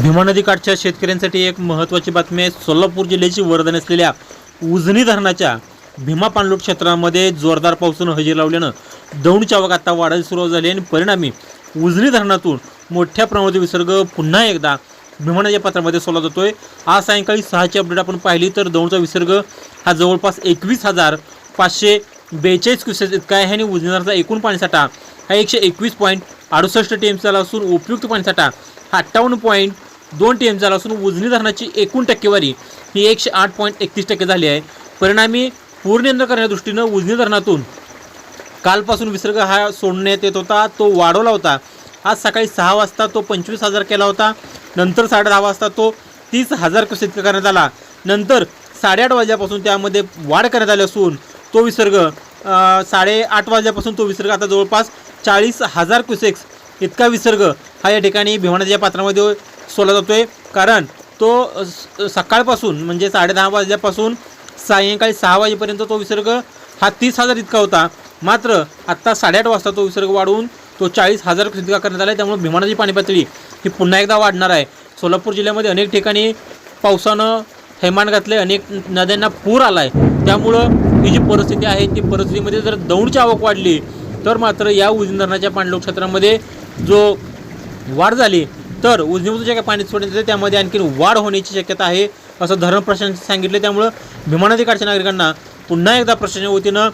भीमा नदीकाठच्या शेतकऱ्यांसाठी एक महत्त्वाची बातमी आहे. सोलापूर जिल्ह्याची वरदान असलेल्या उजनी धरणाच्या भीमा पाणलोट क्षेत्रामध्ये जोरदार पावसानं हजेरी लावल्यानं दौंडची आवक आता वाढायला सुरुवात झाली आणि परिणामी उजनी धरणातून मोठ्या प्रमाणात विसर्ग पुन्हा एकदा भीमा नदीच्या पात्रामध्ये सोडला जातोय. आज सायंकाळी सहाची अपडेट आपण पाहिली तर दौंडचा विसर्ग हा जवळपास एकवीस हजार पाचशे बेचाळीस क्युसेस इतका आहे आणि उजनी धरणाचा एकूण पाणीसाठा हा एकशे एकवीस पॉईंट अडुसष्ट टी एम झाला असून उपयुक्त पाणीसाठा अठ्ठावन्न पॉईंट दोन टी एम झाला असून उजनी धरणाची एकूण टक्केवारी ही एकशे आठ पॉईंट एकतीस टक्के झाली आहे. परिणामी पूर नियंत्रण करण्याच्या दृष्टीनं उजनी धरणातून कालपासून विसर्ग हा सोडण्यात येत होता. तो वाढवला होता. आज सकाळी सहा वाजता तो पंचवीस हजार केला होता. नंतर साडे दहा वाजता तो तीस हजार क्युसेक करण्यात आला. नंतर साडेआठ वाजल्यापासून त्यामध्ये वाढ करण्यात आली असून तो विसर्ग साडेआठ वाजल्यापासून तो विसर्ग आता जवळपास चाळीस हजार क्युसेक्स इतका विसर्ग हा या ठिकाणी भिवणाच्या पात्रामध्ये सोडला आहे कारण तो स- सकाळपासून म्हणजे साडेदहा वाजल्यापासून सायंकाळी सहा वाजेपर्यंत तो विसर्ग हा तीस हजार इतका होता. मात्र आत्ता साडेआठ वाजता तो विसर्ग वाढवून तो चाळीस हजार इतका करण्यात आला आहे त्यामुळे भीमानाची पाणी पातळी ही पुन्हा एकदा वाढणार आहे. सोलापूर जिल्ह्यामध्ये अनेक ठिकाणी पावसानं थैमान घातले अनेक नद्यांना पूर आला आहे त्यामुळं ही जी परिस्थिती आहे ती परिस्थितीमध्ये जर दौडची आवक वाढली तर मात्र या उजनी धरणाच्या पाणलोट क्षेत्रामध्ये जो वाढ झाली तर उजनीमधून जे काही पाणी सोडण्यात येते त्यामध्ये आणखी वाढ होण्याची शक्यता आहे असं धरण प्रशासनाने सांगितले त्यामुळं भीमा नदीकाठच्या नागरिकांना पुन्हा एकदा प्रशासनाच्या वतीनं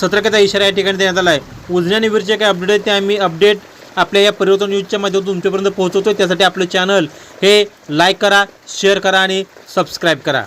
सतर्कता इशारा या ठिकाणी देण्यात आला आहे उजनी आणि वीरचे काही अपडेट आहेत ते आम्ही अपडेट आपल्या या परिवर्तन न्यूजच्या माध्यमातून तुमच्यापर्यंत पोहोचवतो त्यासाठी आपलं चॅनल हे लाईक करा शेअर करा आणि सबस्क्राईब करा.